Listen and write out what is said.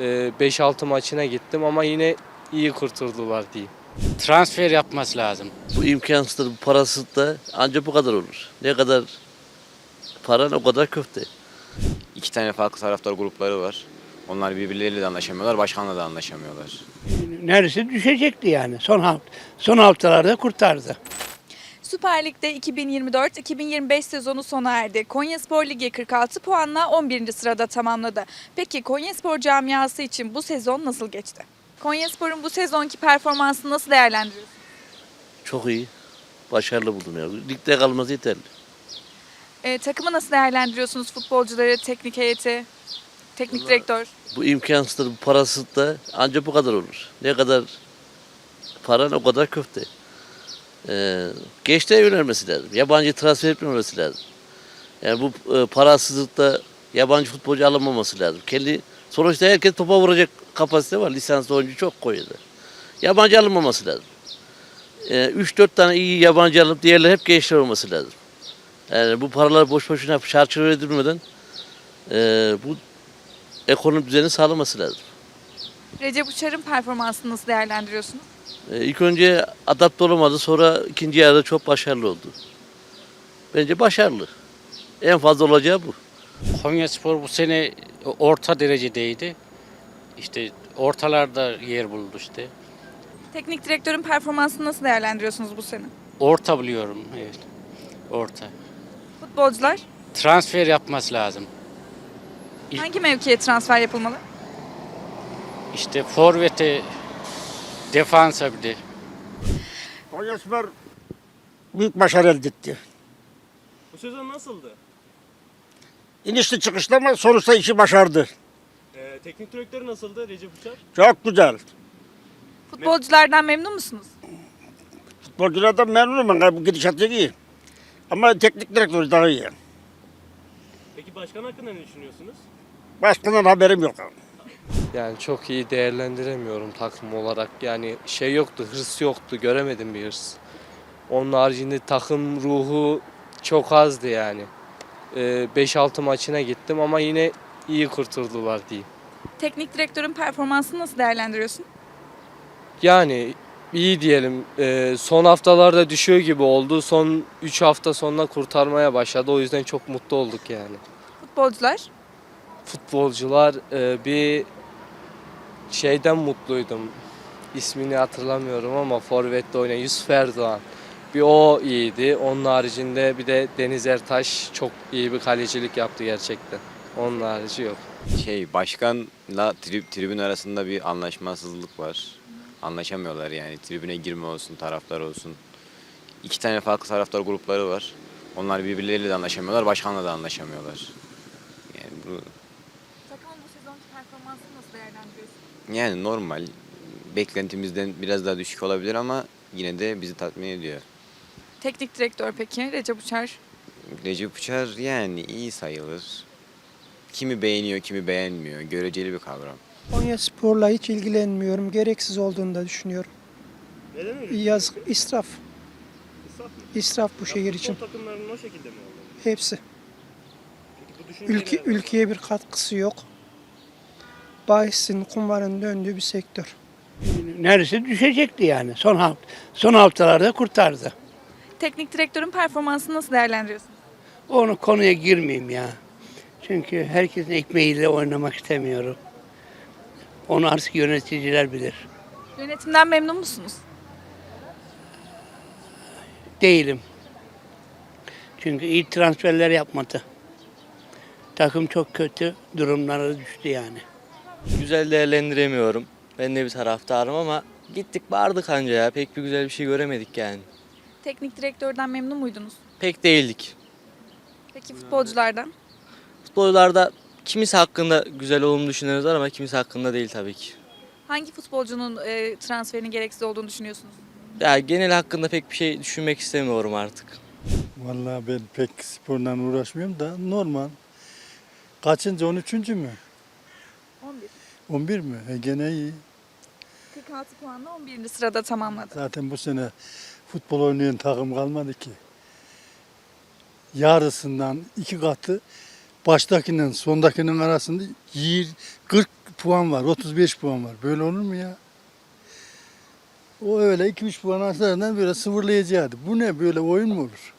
e, 5-6 maçına gittim ama yine iyi kurtuldular diyeyim. transfer yapması lazım. Bu imkansızdır, bu parasız da ancak bu kadar olur. Ne kadar paran o kadar köfte. İki tane farklı taraftar grupları var. Onlar birbirleriyle de anlaşamıyorlar, başkanla da anlaşamıyorlar. Neredeyse düşecekti yani. Son hafta, son haftalarda kurtardı. Süper Lig'de 2024-2025 sezonu sona erdi. Konyaspor Ligi 46 puanla 11. sırada tamamladı. Peki Konyaspor camiası için bu sezon nasıl geçti? Konyaspor'un bu sezonki performansını nasıl değerlendiriyorsunuz? Çok iyi. Başarılı buldum ya. Ligde kalması yeterli. Ee, takımı nasıl değerlendiriyorsunuz? Futbolcuları, teknik heyeti, teknik direktör. Bu imkansızdır, bu parasız da ancak bu kadar olur. Ne kadar paran o kadar köfte. Ee, gençliğe yönelmesi lazım. Yabancı transfer etmemesi lazım. Yani bu e, parasızlıkta yabancı futbolcu alınmaması lazım. Kendi sonuçta herkes topa vuracak kapasite var. Lisanslı oyuncu çok koyuyor. Yabancı alınmaması lazım. 3-4 tane iyi yabancı alıp diğerleri hep gençler olması lazım. Yani bu paralar boş boşuna çarçur edilmeden e, bu ekonomi düzeni sağlaması lazım. Recep Uçar'ın performansını nasıl değerlendiriyorsunuz? Ee, ilk önce adapte olamadı sonra ikinci yarıda çok başarılı oldu. Bence başarılı. En fazla olacağı bu. Konyaspor bu sene orta derecedeydi. İşte ortalarda yer buldu işte. Teknik direktörün performansını nasıl değerlendiriyorsunuz bu sene? Orta biliyorum evet. Orta. Futbolcular Transfer yapması lazım. İlk- hangi mevkiye transfer yapılmalı? İşte forvete, defansa bir de. Konyaspor büyük başarı elde etti. Bu sezon nasıldı? İnişli çıkışlı ama sonuçta işi başardı. Ee, teknik direktörü nasıldı Recep Uçar? Çok güzel. Futbolculardan memnun musunuz? Futbolculardan memnunum ben bu gidişatı iyi. Ama teknik direktör daha iyi. Peki başkan hakkında ne düşünüyorsunuz? Başkandan haberim yok. Yani çok iyi değerlendiremiyorum takım olarak. Yani şey yoktu, hırs yoktu, göremedim bir hırs. Onun haricinde takım ruhu çok azdı yani. Ee, 5-6 maçına gittim ama yine iyi kurtuldular diyeyim. Teknik direktörün performansını nasıl değerlendiriyorsun? Yani iyi diyelim. Ee, son haftalarda düşüyor gibi oldu. Son 3 hafta sonra kurtarmaya başladı. O yüzden çok mutlu olduk yani. Futbolcular Futbolcular e, bir şeyden mutluydum. İsmini hatırlamıyorum ama forvette oynayan Yusuf Erdoğan. Bir o iyiydi. Onun haricinde bir de Deniz Ertaş çok iyi bir kalecilik yaptı gerçekten. Onun harici yok. Şey, başkanla trib- tribün arasında bir anlaşmazlık var. Anlaşamıyorlar yani. Tribüne girme olsun, taraftar olsun. İki tane farklı taraftar grupları var. Onlar birbirleriyle de anlaşamıyorlar, başkanla da anlaşamıyorlar. Yani bu takımın bu sezonki performansını nasıl değerlendiriyorsun? yani normal. Beklentimizden biraz daha düşük olabilir ama yine de bizi tatmin ediyor. Teknik direktör peki Recep Uçar. Recep Uçar yani iyi sayılır. Kimi beğeniyor, kimi beğenmiyor. Göreceli bir kavram. Konya sporla hiç ilgilenmiyorum. Gereksiz olduğunu da düşünüyorum. Neden öyle? Yazık, israf. İsraf mı? İsraf bu şehir Futbol için. takımlarının o şekilde mi olmalı? Hepsi. Ülke, ülkeye bir katkısı yok. Bahisin, kumbarın döndüğü bir sektör. Neredeyse düşecekti yani. Son hafta, son haftalarda kurtardı. Teknik direktörün performansını nasıl değerlendiriyorsun? Onu konuya girmeyeyim ya. Çünkü herkesin ekmeğiyle oynamak istemiyorum. Onu artık yöneticiler bilir. Yönetimden memnun musunuz? Değilim. Çünkü iyi transferler yapmadı. Takım çok kötü durumlara düştü yani. güzel değerlendiremiyorum. Ben de bir taraftarım ama gittik bağırdık anca ya. Pek bir güzel bir şey göremedik yani. Teknik direktörden memnun muydunuz? Pek değildik. Peki futbolculardan? Futbolcularda kimisi hakkında güzel olduğunu düşünenler var ama kimisi hakkında değil tabii ki. Hangi futbolcunun e, transferinin gereksiz olduğunu düşünüyorsunuz? Ya genel hakkında pek bir şey düşünmek istemiyorum artık. Vallahi ben pek sporla uğraşmıyorum da normal. Kaçıncı? 13. mü? 11. 11 mi? E gene iyi. 46 puanla 11. sırada tamamladı. Zaten bu sene futbol oynayan takım kalmadı ki. Yarısından iki katı baştakinden sondakinin arasında 20 40 puan var, 35 puan var. Böyle olur mu ya? O öyle 2-3 puan arasından böyle sıfırlayacaktı. Bu ne böyle oyun mu olur?